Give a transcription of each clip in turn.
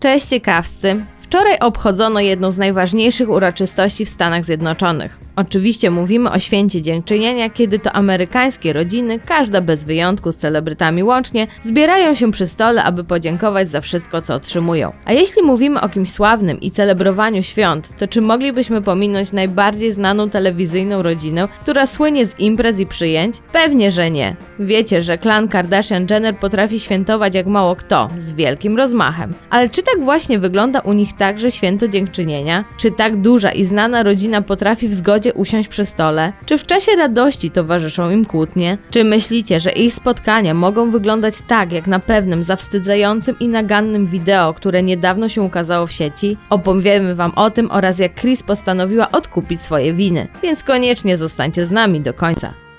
Cześć ciekawscy! Wczoraj obchodzono jedną z najważniejszych uroczystości w Stanach Zjednoczonych. Oczywiście mówimy o święcie dziękczynienia, kiedy to amerykańskie rodziny, każda bez wyjątku z celebrytami łącznie, zbierają się przy stole, aby podziękować za wszystko, co otrzymują. A jeśli mówimy o kimś sławnym i celebrowaniu świąt, to czy moglibyśmy pominąć najbardziej znaną telewizyjną rodzinę, która słynie z imprez i przyjęć? Pewnie, że nie. Wiecie, że klan Kardashian-Jenner potrafi świętować jak mało kto, z wielkim rozmachem. Ale czy tak właśnie wygląda u nich także święto dziękczynienia? Czy tak duża i znana rodzina potrafi w zgodzie usiąść przy stole? Czy w czasie radości towarzyszą im kłótnie? Czy myślicie, że ich spotkania mogą wyglądać tak, jak na pewnym zawstydzającym i nagannym wideo, które niedawno się ukazało w sieci? Opowiemy Wam o tym oraz jak Chris postanowiła odkupić swoje winy, więc koniecznie zostańcie z nami do końca.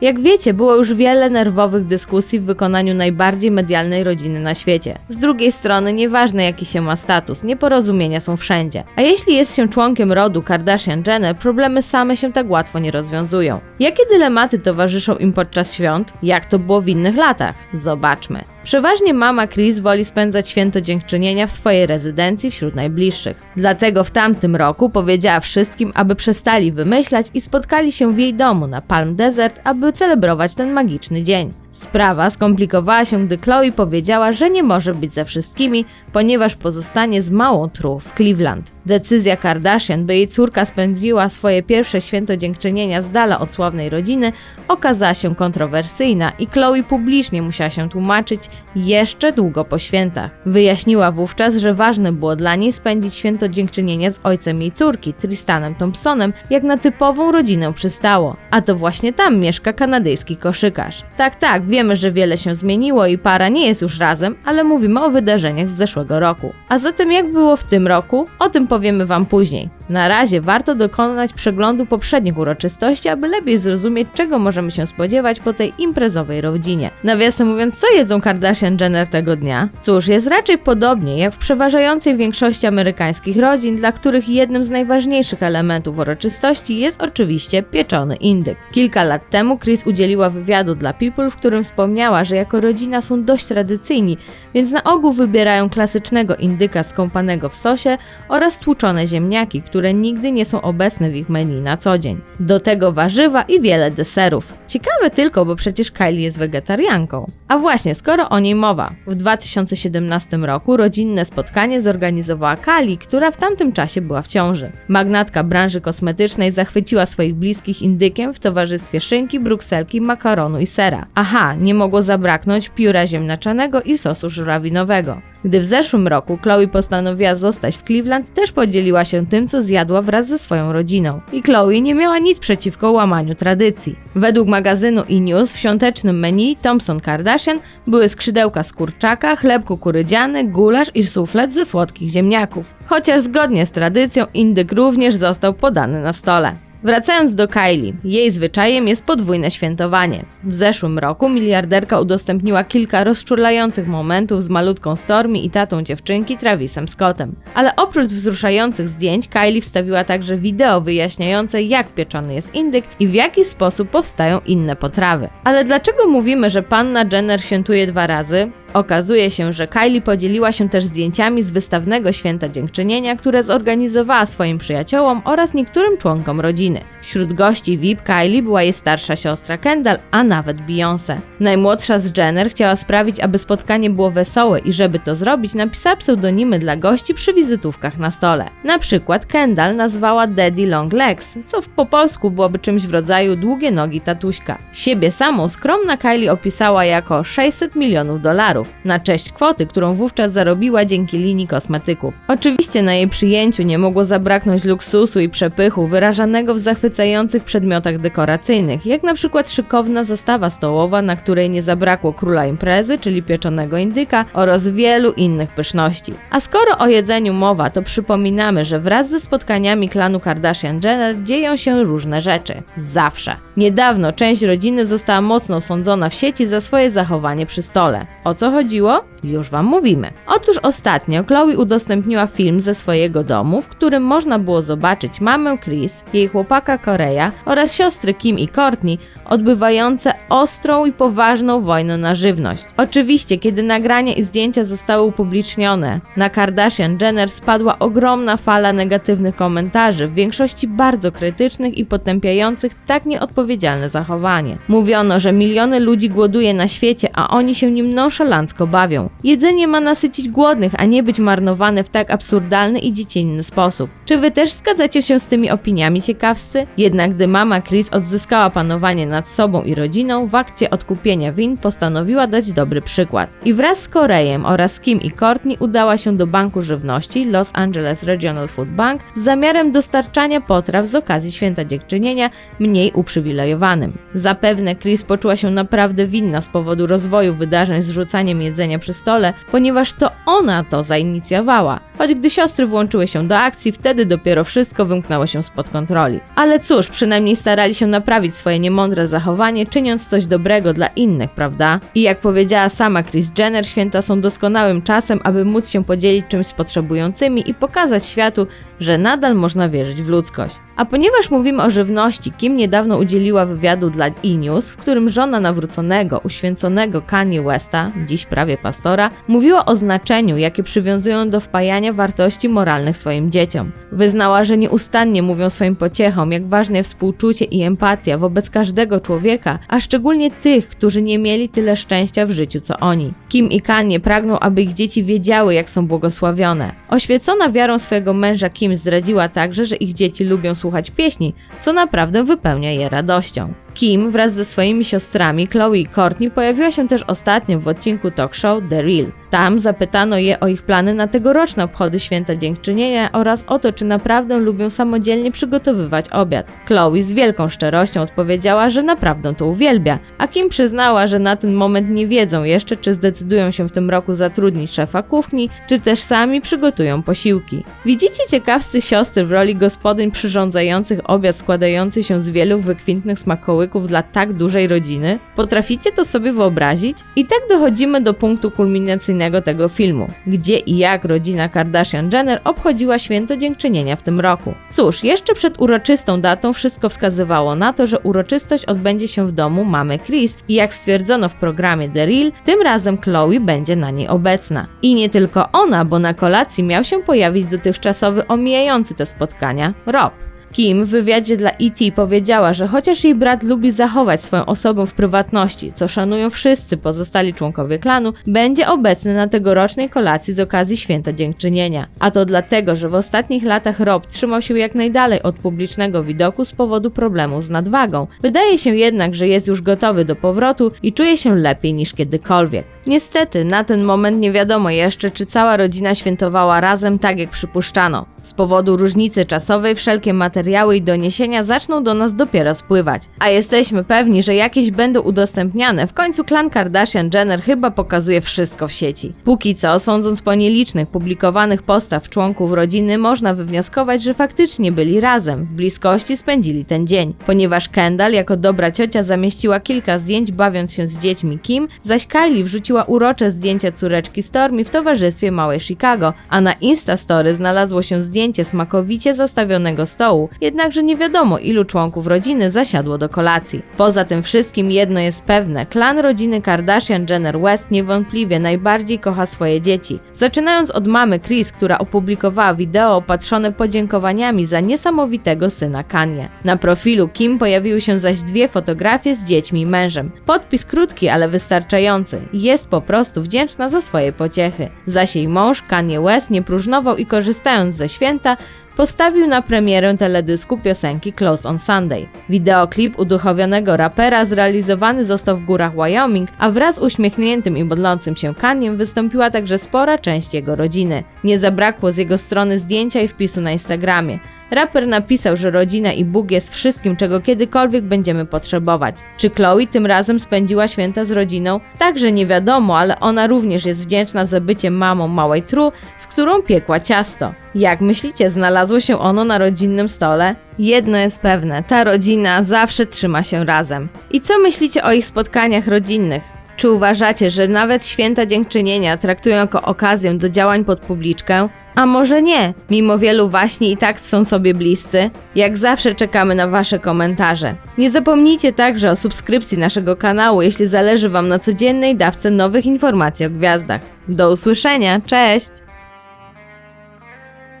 Jak wiecie, było już wiele nerwowych dyskusji w wykonaniu najbardziej medialnej rodziny na świecie. Z drugiej strony, nieważne jaki się ma status, nieporozumienia są wszędzie. A jeśli jest się członkiem rodu Kardashian-Jenner, problemy same się tak łatwo nie rozwiązują. Jakie dylematy towarzyszą im podczas świąt? Jak to było w innych latach? Zobaczmy. Przeważnie mama Chris woli spędzać święto dziękczynienia w swojej rezydencji wśród najbliższych. Dlatego w tamtym roku powiedziała wszystkim, aby przestali wymyślać i spotkali się w jej domu na Palm Desert, aby celebrować ten magiczny dzień. Sprawa skomplikowała się, gdy Chloe powiedziała, że nie może być ze wszystkimi, ponieważ pozostanie z małą True w Cleveland. Decyzja Kardashian, by jej córka spędziła swoje pierwsze święto dziękczynienia z dala od sławnej rodziny, okazała się kontrowersyjna i Chloe publicznie musiała się tłumaczyć jeszcze długo po świętach. Wyjaśniła wówczas, że ważne było dla niej spędzić święto dziękczynienia z ojcem jej córki, Tristanem Thompsonem, jak na typową rodzinę przystało. A to właśnie tam mieszka kanadyjski koszykarz. Tak, tak, wiemy, że wiele się zmieniło i para nie jest już razem, ale mówimy o wydarzeniach z zeszłego roku. A zatem jak było w tym roku? O tym powiemy Wam później. Na razie warto dokonać przeglądu poprzednich uroczystości, aby lepiej zrozumieć, czego możemy się spodziewać po tej imprezowej rodzinie. Nawiasem mówiąc, co jedzą Kardashian-Jenner tego dnia? Cóż, jest raczej podobnie jak w przeważającej większości amerykańskich rodzin, dla których jednym z najważniejszych elementów uroczystości jest oczywiście pieczony indyk. Kilka lat temu Chris udzieliła wywiadu dla People, w którym wspomniała, że jako rodzina są dość tradycyjni, więc na ogół wybierają klasycznego indyka skąpanego w sosie oraz tłuczone ziemniaki, które nigdy nie są obecne w ich menu na co dzień. Do tego warzywa i wiele deserów. Ciekawe tylko, bo przecież Kylie jest wegetarianką. A właśnie, skoro o niej mowa, w 2017 roku rodzinne spotkanie zorganizowała Kali, która w tamtym czasie była w ciąży. Magnatka branży kosmetycznej zachwyciła swoich bliskich indykiem w towarzystwie szynki, brukselki, makaronu i sera. Aha, nie mogło zabraknąć pióra ziemniaczanego i sosu żurawinowego. Gdy w zeszłym roku Chloe postanowiła zostać w Cleveland, też podzieliła się tym, co zjadła wraz ze swoją rodziną. I Chloe nie miała nic przeciwko łamaniu tradycji. Według magazynu E! w świątecznym menu Thompson Kardashian były skrzydełka z kurczaka, chleb kukurydziany, gulasz i suflet ze słodkich ziemniaków. Chociaż zgodnie z tradycją indyk również został podany na stole. Wracając do Kylie, jej zwyczajem jest podwójne świętowanie. W zeszłym roku miliarderka udostępniła kilka rozczulających momentów z malutką Stormy i tatą dziewczynki Travisem Scottem. Ale oprócz wzruszających zdjęć, Kylie wstawiła także wideo wyjaśniające jak pieczony jest indyk i w jaki sposób powstają inne potrawy. Ale dlaczego mówimy, że panna Jenner świętuje dwa razy? Okazuje się, że Kylie podzieliła się też zdjęciami z wystawnego święta dziękczynienia, które zorganizowała swoim przyjaciołom oraz niektórym członkom rodziny. Wśród gości VIP Kylie była jej starsza siostra Kendall, a nawet Beyoncé. Najmłodsza z Jenner chciała sprawić, aby spotkanie było wesołe i żeby to zrobić, napisała pseudonimy dla gości przy wizytówkach na stole. Na przykład Kendall nazwała Daddy Long Legs, co po polsku byłoby czymś w rodzaju długie nogi tatuśka. Siebie samą skromna Kylie opisała jako 600 milionów dolarów, na cześć kwoty, którą wówczas zarobiła dzięki linii kosmetyków. Oczywiście na jej przyjęciu nie mogło zabraknąć luksusu i przepychu wyrażanego w zachwyceniu zachwycających przedmiotach dekoracyjnych, jak na przykład szykowna zastawa stołowa, na której nie zabrakło króla imprezy, czyli pieczonego indyka oraz wielu innych pyszności. A skoro o jedzeniu mowa, to przypominamy, że wraz ze spotkaniami klanu Kardashian-Jenner dzieją się różne rzeczy. Zawsze. Niedawno część rodziny została mocno sądzona w sieci za swoje zachowanie przy stole. O co chodziło? Już Wam mówimy. Otóż ostatnio Chloe udostępniła film ze swojego domu, w którym można było zobaczyć mamę Chris, jej chłopaka Korea oraz siostry Kim i Courtney odbywające ostrą i poważną wojnę na żywność. Oczywiście, kiedy nagrania i zdjęcia zostały upublicznione, na Kardashian Jenner spadła ogromna fala negatywnych komentarzy, w większości bardzo krytycznych i potępiających tak nieodpowiedzialne zachowanie. Mówiono, że miliony ludzi głoduje na świecie, a oni się nim nonszalancko bawią. Jedzenie ma nasycić głodnych, a nie być marnowane w tak absurdalny i dziecinny sposób. Czy wy też zgadzacie się z tymi opiniami ciekawscy? Jednak gdy mama Chris odzyskała panowanie nad sobą i rodziną, w akcie odkupienia win postanowiła dać dobry przykład. I wraz z Korejem oraz Kim i Courtney udała się do Banku Żywności Los Angeles Regional Food Bank z zamiarem dostarczania potraw z okazji Święta Dziękczynienia mniej uprzywilejowanym. Zapewne Chris poczuła się naprawdę winna z powodu rozwoju wydarzeń z rzucaniem jedzenia przy stole, ponieważ to ona to zainicjowała. Choć gdy siostry włączyły się do akcji, wtedy dopiero wszystko wymknęło się spod kontroli. Ale cóż, przynajmniej starali się naprawić swoje niemądre zachowanie, czyniąc coś dobrego dla innych, prawda? I jak powiedziała sama Chris Jenner, święta są doskonałym czasem, aby móc się podzielić czymś z potrzebującymi i pokazać światu, że nadal można wierzyć w ludzkość. A ponieważ mówimy o żywności, Kim niedawno udzieliła wywiadu dla E-News, w którym żona nawróconego, uświęconego Kanye Westa, dziś prawie pastora, mówiła o znaczeniu, jakie przywiązują do wpajania wartości moralnych swoim dzieciom. Wyznała, że nieustannie mówią swoim pociechom, jak ważne jest współczucie i empatia wobec każdego człowieka, a szczególnie tych, którzy nie mieli tyle szczęścia w życiu co oni. Kim i Kanye pragną, aby ich dzieci wiedziały, jak są błogosławione. Oświecona wiarą swojego męża Kim zdradziła także, że ich dzieci lubią słuchać pieśni, co naprawdę wypełnia je radością. Kim wraz ze swoimi siostrami Chloe i Courtney pojawiła się też ostatnio w odcinku talk show The Real. Tam zapytano je o ich plany na tegoroczne obchody Święta Dziękczynienia oraz o to, czy naprawdę lubią samodzielnie przygotowywać obiad. Chloe z wielką szczerością odpowiedziała, że naprawdę to uwielbia, a Kim przyznała, że na ten moment nie wiedzą jeszcze, czy zdecydują się w tym roku zatrudnić szefa kuchni, czy też sami przygotują posiłki. Widzicie ciekawscy siostry w roli gospodyń przyrządzających obiad składający się z wielu wykwintnych smakołyków dla tak dużej rodziny? Potraficie to sobie wyobrazić? I tak dochodzimy do punktu kulminacyjnego tego filmu, gdzie i jak rodzina Kardashian-Jenner obchodziła święto dziękczynienia w tym roku. Cóż, jeszcze przed uroczystą datą wszystko wskazywało na to, że uroczystość odbędzie się w domu mamy Chris i jak stwierdzono w programie The Real, tym razem Chloe będzie na niej obecna. I nie tylko ona, bo na kolacji miał się pojawić dotychczasowy omijający te spotkania Rob. Kim w wywiadzie dla ET powiedziała, że chociaż jej brat lubi zachować swoją osobę w prywatności, co szanują wszyscy pozostali członkowie klanu, będzie obecny na tegorocznej kolacji z okazji Święta Dziękczynienia. A to dlatego, że w ostatnich latach Rob trzymał się jak najdalej od publicznego widoku z powodu problemów z nadwagą. Wydaje się jednak, że jest już gotowy do powrotu i czuje się lepiej niż kiedykolwiek. Niestety, na ten moment nie wiadomo jeszcze, czy cała rodzina świętowała razem tak jak przypuszczano. Z powodu różnicy czasowej wszelkie materiały i doniesienia zaczną do nas dopiero spływać. A jesteśmy pewni, że jakieś będą udostępniane. W końcu klan Kardashian-Jenner chyba pokazuje wszystko w sieci. Póki co, sądząc po nielicznych publikowanych postaw członków rodziny, można wywnioskować, że faktycznie byli razem, w bliskości spędzili ten dzień. Ponieważ Kendall jako dobra ciocia zamieściła kilka zdjęć bawiąc się z dziećmi Kim, zaś Kylie wrzuciła urocze zdjęcia córeczki Stormy w towarzystwie małej Chicago, a na Instastory znalazło się zdjęcie smakowicie zastawionego stołu, jednakże nie wiadomo ilu członków rodziny zasiadło do kolacji. Poza tym wszystkim jedno jest pewne, klan rodziny Kardashian-Jenner West niewątpliwie najbardziej kocha swoje dzieci. Zaczynając od mamy Chris, która opublikowała wideo opatrzone podziękowaniami za niesamowitego syna Kanye. Na profilu Kim pojawiły się zaś dwie fotografie z dziećmi i mężem. Podpis krótki, ale wystarczający. Jest po prostu wdzięczna za swoje pociechy. Zaś jej mąż Kanye West nie próżnował i korzystając ze święta, postawił na premierę teledysku piosenki Close on Sunday. Wideoklip uduchowionego rapera zrealizowany został w górach Wyoming, a wraz z uśmiechniętym i modlącym się Kaniem wystąpiła także spora część jego rodziny. Nie zabrakło z jego strony zdjęcia i wpisu na Instagramie. Raper napisał, że rodzina i Bóg jest wszystkim, czego kiedykolwiek będziemy potrzebować. Czy Chloe tym razem spędziła święta z rodziną? Także nie wiadomo, ale ona również jest wdzięczna za bycie mamą małej Tru, z którą piekła ciasto. Jak myślicie, znalazło się ono na rodzinnym stole? Jedno jest pewne, ta rodzina zawsze trzyma się razem. I co myślicie o ich spotkaniach rodzinnych? Czy uważacie, że nawet święta dziękczynienia traktują jako okazję do działań pod publiczkę? A może nie? Mimo wielu waśni i tak są sobie bliscy. Jak zawsze czekamy na Wasze komentarze. Nie zapomnijcie także o subskrypcji naszego kanału, jeśli zależy Wam na codziennej dawce nowych informacji o gwiazdach. Do usłyszenia, cześć!